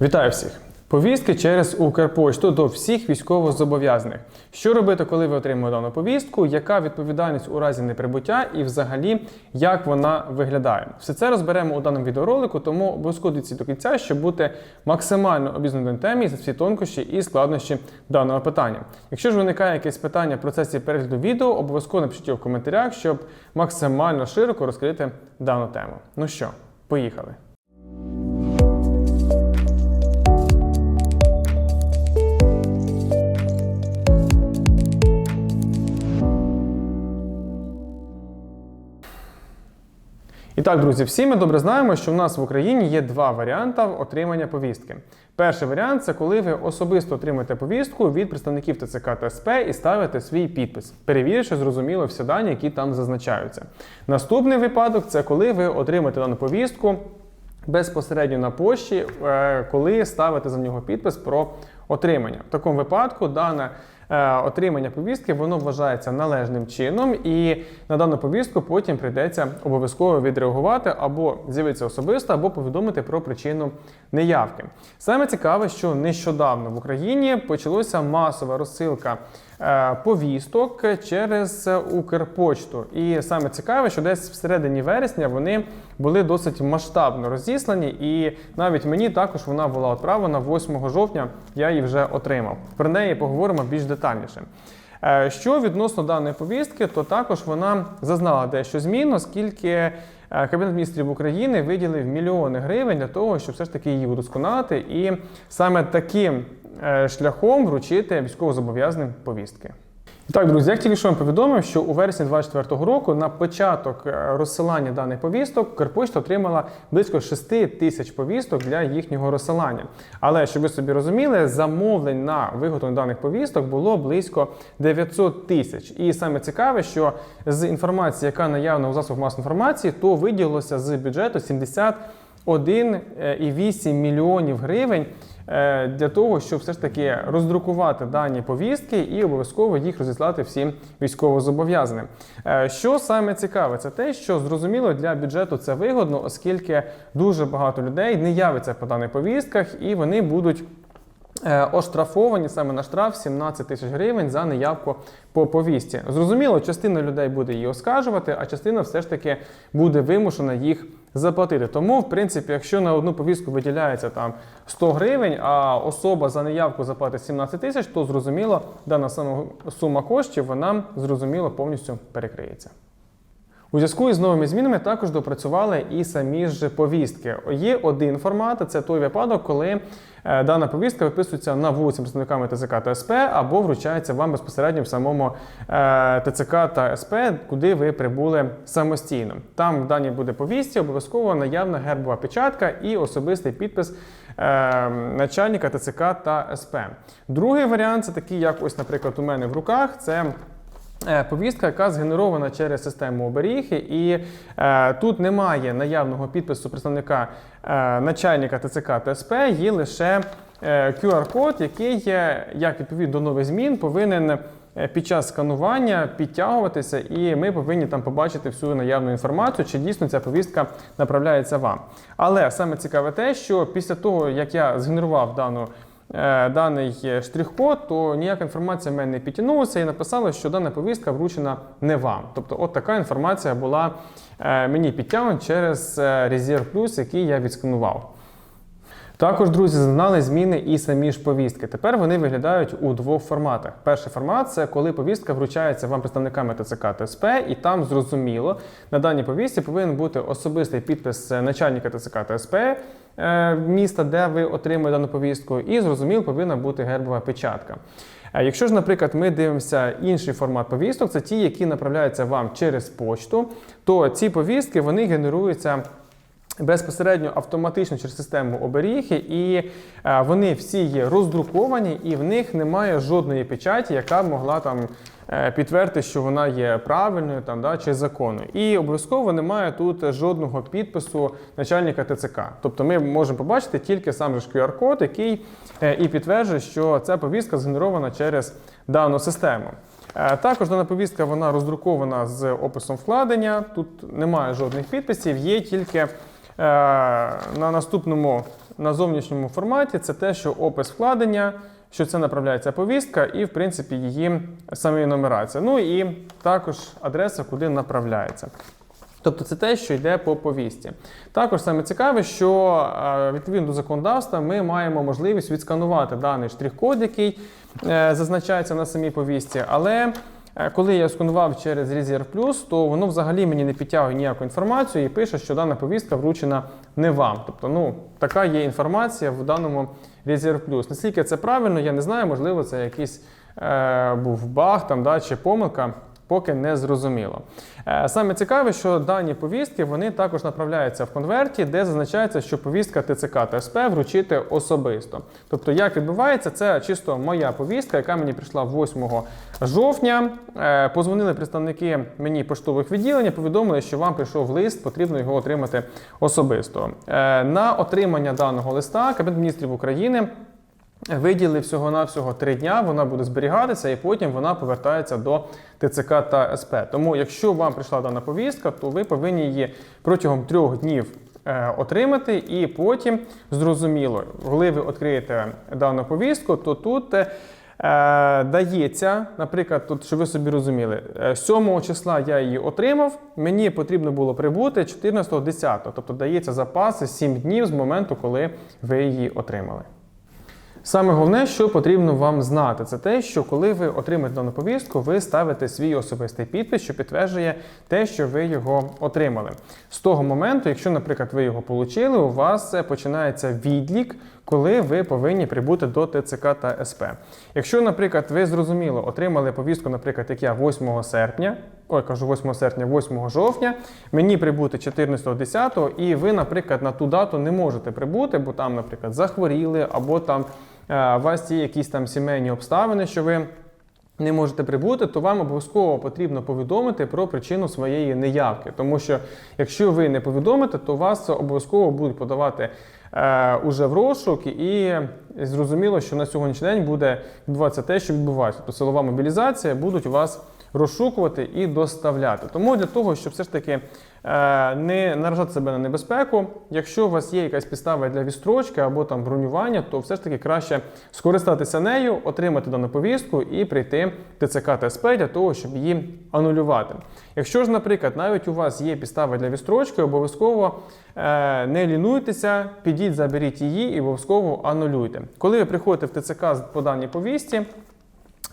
Вітаю всіх! Повістки через Укрпошту до всіх військовозобов'язаних. Що робити, коли ви отримуєте дану повістку? Яка відповідальність у разі неприбуття і взагалі як вона виглядає? Все це розберемо у даному відеоролику, тому обов'язково дивіться до кінця, щоб бути максимально обізнаним темі за всі тонкощі і складнощі даного питання. Якщо ж виникає якесь питання в процесі перегляду відео, обов'язково напишіть його в коментарях, щоб максимально широко розкрити дану тему. Ну що, поїхали. І так, друзі, всі ми добре знаємо, що в нас в Україні є два варіанти отримання повістки. Перший варіант це коли ви особисто отримуєте повістку від представників ТЦК та СП і ставите свій підпис, перевіривши зрозуміло всі дані, які там зазначаються. Наступний випадок це коли ви отримаєте дану повістку безпосередньо на пошті, е, коли ставите за нього підпис про отримання. В такому випадку дане е, отримання повістки воно вважається належним чином, і на дану повістку потім прийдеться обов'язково відреагувати або з'явитися особисто, або повідомити про причину неявки. Саме цікаве, що нещодавно в Україні почалася масова розсилка е, повісток через Укрпочту. І саме цікаве, що десь всередині вересня вони були досить масштабно розіслані, і навіть мені також вона була відправлена 8 жовтня. Я її вже отримав. Про неї поговоримо більш детальніше. Е, Що відносно даної повістки, то також вона зазнала дещо змін, оскільки е, Кабінет міністрів України виділив мільйони гривень для того, щоб все ж таки її удосконалити, і саме таким е, шляхом вручити військовозобов'язаним повістки. Так, друзі, як тільки що вам повідомив, що у вересні 2024 року на початок е, розсилання даних повісток Укрпошта отримала близько 6 тисяч повісток для їхнього розсилання. Але щоб ви собі розуміли, замовлень на виготовлення даних повісток було близько 900 тисяч. І саме цікаве, що з інформації, яка наявна у засобах масової інформації, то виділилося з бюджету 71,8 мільйонів гривень е, для того, щоб все ж таки роздрукувати дані повістки і обов'язково їх розіслати всім військовозобов'язаним. Е, Що саме цікаве, це те, що зрозуміло для бюджету це вигодно, оскільки дуже багато людей не явиться по даних повістках і вони будуть. Е, Оштрафовані саме на штраф 17 тисяч гривень за неявку по повісті. Зрозуміло, частина людей буде її оскаржувати, а частина все ж таки буде вимушена їх заплатити. Тому, в принципі, якщо на одну повістку виділяється там 100 гривень, а особа за неявку заплатить 17 тисяч, то зрозуміло, дана сума коштів вона зрозуміло повністю перекриється. У зв'язку із новими змінами також допрацювали і самі ж повістки. Є один формат це той випадок, коли е, дана повістка виписується на вулиці представниками ТЦК та СП або вручається вам безпосередньо в самому е, ТЦК та СП, куди ви прибули самостійно. Там в даній буде повістці обов'язково наявна гербова печатка і особистий підпис е, начальника ТЦК та СП. Другий варіант це такий, як ось, наприклад, у мене в руках. Це Повістка, яка згенерована через систему оберіги, і е, тут немає наявного підпису представника е, начальника ТЦК та СП, є лише е, QR-код, який, є, як відповідно до нових змін, повинен е, під час сканування підтягуватися, і ми повинні там побачити всю наявну інформацію, чи дійсно ця повістка направляється вам. Але саме цікаве те, що після того, як я згенерував дану е, даний штрих-код, то ніяка інформація в мене не підтягнулася і написала, що дана повістка вручена не вам. Тобто, от така інформація була е, мені підтягнута через е, Резерв Плюс, який я відсканував. Також, друзі, зазнали зміни і самі ж повістки. Тепер вони виглядають у двох форматах. Перший формат це коли повістка вручається вам представниками ТЦК та СП, і там зрозуміло, на даній повістці повинен бути особистий підпис начальника ТЦК та СП е, міста, де ви отримуєте дану повістку, і зрозуміло, повинна бути гербова печатка. Е, Якщо ж, наприклад, ми дивимося інший формат повісток, це ті, які направляються вам через почту, то ці повістки вони генеруються. Безпосередньо автоматично через систему оберіги, і е, вони всі є роздруковані, і в них немає жодної печаті, яка могла там е, підтвердити, що вона є правильною там, да, чи законною. І обов'язково немає тут жодного підпису начальника ТЦК. Тобто ми можемо побачити тільки сам же QR-код, який е, і підтверджує, що ця повістка згенерована через дану систему. Е, Також дана повістка вона роздрукована з описом вкладення. Тут немає жодних підписів, є тільки е, на наступному на зовнішньому форматі це те, що опис вкладення, що це направляється повістка, і в принципі її саме нумерація. Ну і також адреса, куди направляється. Тобто це те, що йде по повісті. Також саме цікаве, що е, відповідно до законодавства ми маємо можливість відсканувати даний штрих-код, який е, зазначається на самій повісті. Але е, коли я сканував через Резерв Плюс, то воно взагалі мені не підтягує ніяку інформацію і пише, що дана повістка вручена не вам. Тобто, ну така є інформація в даному Резерв Плюс. Наскільки це правильно, я не знаю, можливо, це якийсь е, був баг там, да, чи помилка. Поки не зрозуміло. Е, Саме цікаве, що дані повістки вони також направляються в конверті, де зазначається, що повістка ТЦК та СП вручити особисто. Тобто, як відбувається, це чисто моя повістка, яка мені прийшла 8 жовтня. Е, Позвонили представники мені поштових відділень, повідомили, що вам прийшов лист, потрібно його отримати особисто. Е, На отримання даного листа Кабінет міністрів України. Виділили всього-навсього три дня, вона буде зберігатися, і потім вона повертається до ТЦК та СП. Тому, якщо вам прийшла дана повістка, то ви повинні її протягом трьох днів е, отримати, і потім зрозуміло, коли ви відкриєте дану повістку, то тут. е, дається, наприклад, тут, щоб ви собі розуміли, е, 7 числа я її отримав, мені потрібно було прибути 14.10, тобто дається запаси 7 днів з моменту, коли ви її отримали. Саме головне, що потрібно вам знати, це те, що коли ви отримаєте дану повістку, ви ставите свій особистий підпис, що підтверджує те, що ви його отримали. З того моменту, якщо, наприклад, ви його отримали, у вас е, починається відлік, коли ви повинні прибути до ТЦК та СП. Якщо, наприклад, ви зрозуміло отримали повістку, наприклад, як я 8 серпня, ой, кажу 8 серпня, 8 жовтня, мені прибути 14.10, і ви, наприклад, на ту дату не можете прибути, бо там, наприклад, захворіли, або там у вас є якісь там сімейні обставини, що ви. Не можете прибути, то вам обов'язково потрібно повідомити про причину своєї неявки. Тому що якщо ви не повідомите, то вас обов'язково будуть подавати е, уже в розшук, і зрозуміло, що на сьогоднішній день буде відбуватися те, що відбувається. Тобто силова мобілізація будуть вас розшукувати і доставляти. Тому для того, щоб все ж таки е, не наражати себе на небезпеку, якщо у вас є якась підстава для відстрочки або там бронювання, то все ж таки краще скористатися нею, отримати дану повістку і прийти в ТЦК та СП для того, щоб її анулювати. Якщо ж, наприклад, навіть у вас є підстава для відстрочки, обов'язково е, не лінуйтеся, підіть, заберіть її і обов'язково анулюйте. Коли ви приходите в ТЦК по даній повісті,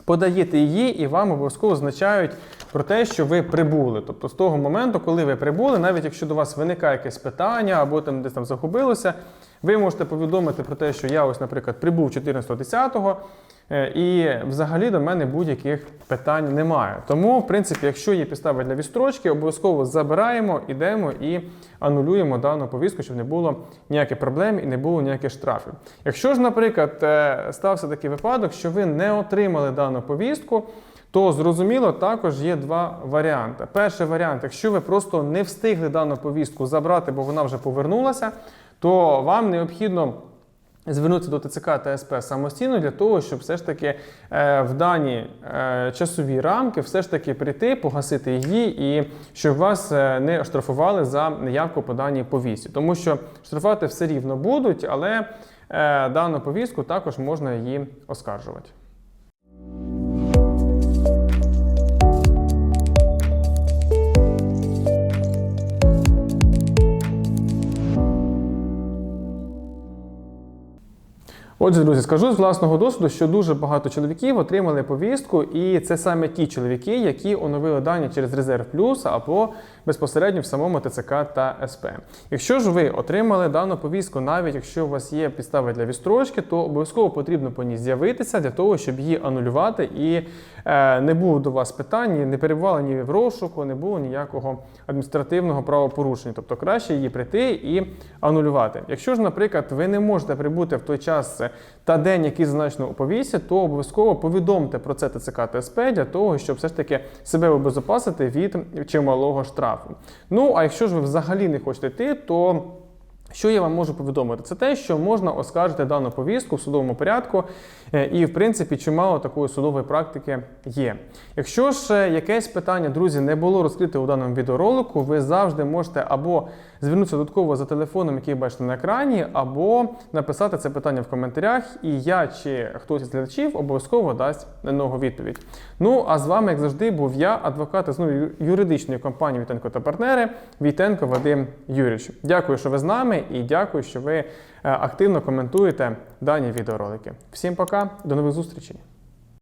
подаєте її, і вам обов'язково означають про те, що ви прибули. Тобто з того моменту, коли ви прибули, навіть якщо до вас виникає якесь питання або там десь там загубилося, ви можете повідомити про те, що я ось, наприклад, прибув 14.10, е, і взагалі до мене будь-яких питань немає. Тому, в принципі, якщо є підстави для відстрочки, обов'язково забираємо, ідемо і анулюємо дану повістку, щоб не було ніяких проблем і не було ніяких штрафів. Якщо ж, наприклад, е, стався такий випадок, що ви не отримали дану повістку, то зрозуміло, також є два варіанти. Перший варіант, якщо ви просто не встигли дану повістку забрати, бо вона вже повернулася, то вам необхідно. Звернутися до ТЦК та СП самостійно для того, щоб все ж таки е, в дані е, часові рамки все ж таки прийти, погасити її, і щоб вас е, не штрафували за неявку по даній повісті. Тому що штрафувати все рівно будуть, але дану повістку також можна її оскаржувати. Отже, друзі, скажу з власного досвіду, що дуже багато чоловіків отримали повістку, і це саме ті чоловіки, які оновили дані через резерв плюс або безпосередньо в самому ТЦК та СП. Якщо ж ви отримали дану повістку, навіть якщо у вас є підстави для відстрочки, то обов'язково потрібно по ній з'явитися для того, щоб її анулювати і е, не було до вас питань, не перебували ні в розшуку, не було ніякого адміністративного правопорушення. Тобто краще її прийти і анулювати. Якщо ж, наприклад, ви не можете прибути в той час та день, який зазначено у повісті, то обов'язково повідомте про це ТЦК та СП для того, щоб все ж таки себе обезопасити від чималого штрафу. Ну а якщо ж ви взагалі не хочете йти, то що я вам можу повідомити? Це те, що можна оскаржити дану повістку в судовому порядку, е, і в принципі чимало такої судової практики є. Якщо ж е, якесь питання, друзі, не було розкрите у даному відеоролику, ви завжди можете або звернутися додатково за телефоном, який бачите на екрані, або написати це питання в коментарях, і я чи хтось із глядачів обов'язково дасть на нього відповідь. Ну а з вами, як завжди, був я, адвокат із ну, юридичної компанії Вітенко та партнери Вітенко Вадим Юрійович. Дякую, що ви з нами, і дякую, що ви е, активно коментуєте дані відеоролики. Всім пока, до нових зустрічей.